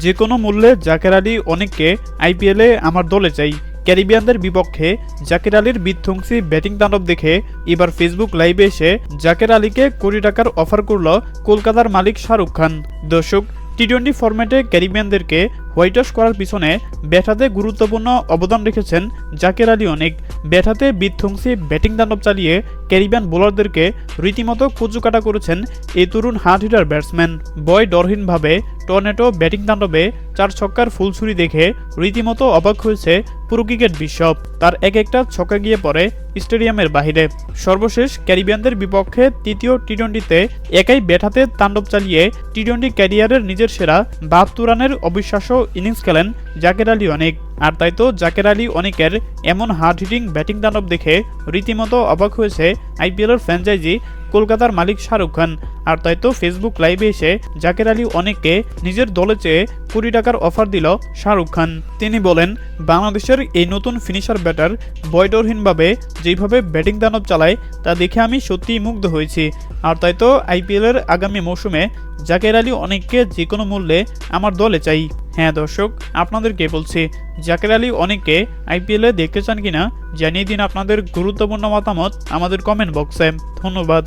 যে কোনো মূল্যে জাকের আলী অনেককে আইপিএলে আমার দলে চাই। ক্যারিবিয়ানদের বিপক্ষে জাকের আলীর বিধ্বংসী ব্যাটিং দানব দেখে এবার ফেসবুক লাইভে এসে জাকের আলীকে কোটি টাকার অফার করল কলকাতার মালিক শাহরুখ খান। দর্শক টি টোয়েন্টি ফরম্যাটে ক্যারিবিয়ানদেরকে হোয়াইট ওয়াশ করার পিছনে ব্যাটাতে গুরুত্বপূর্ণ অবদান রেখেছেন জাকের আলী অনেক। ব্যাটাতে বিধ্বংসী ব্যাটিং দানব চালিয়ে ক্যারিবিয়ান বোলারদেরকে রীতিমতো কুচুকাটা করেছেন এই তরুণ হাট হিটার ব্যাটসম্যান। বয় ডরহীনভাবে টর্নেটো ব্যাটিং তাণ্ডবে চার ছক্কার ফুলছুরি দেখে রীতিমতো অবাক হয়েছে পুরো ক্রিকেট বিশ্ব তার এক একটা ছক্কা গিয়ে পড়ে স্টেডিয়ামের বাহিরে। সর্বশেষ ক্যারিবিয়ানদের বিপক্ষে তৃতীয় টি টোয়েন্টিতে একাই ব্যাটাতে তাণ্ডব চালিয়ে টি টোয়েন্টি ক্যারিয়ারের নিজের সেরা বাহাত্তর রানের অবিশ্বাস্য ইনিংস খেলেন জাকের আলী অনেক। আর তাই তো জাকের আলী অনেকের এমন হার্ড হিটিং ব্যাটিং দানব দেখে রীতিমতো অবাক হয়েছে আইপিএলের ফ্র্যাঞ্চাইজি কলকাতার মালিক শাহরুখ খান। আর তাই তো ফেসবুক লাইভে এসে জাকের আলী অনেককে নিজের দলে চেয়ে কোটি টাকার অফার দিল শাহরুখ খান। তিনি বলেন, বাংলাদেশের এই নতুন ফিনিশার ব্যাটার বয়ডরহীনভাবে যেভাবে ব্যাটিং দানব চালায় তা দেখে আমি সত্যিই মুগ্ধ হয়েছি। আর তাই তো আইপিএলের আগামী মৌসুমে জাকের আলী অনেককে যে কোনো মূল্যে আমার দলে চাই। হ্যাঁ দর্শক, আপনাদেরকে বলছি, জাকের আলী অনেককে আইপিএলে দেখতে চান কিনা জানিয়ে দিন আপনাদের গুরুত্বপূর্ণ মতামত আমাদের কমেন্ট বক্সে ধন্যবাদ।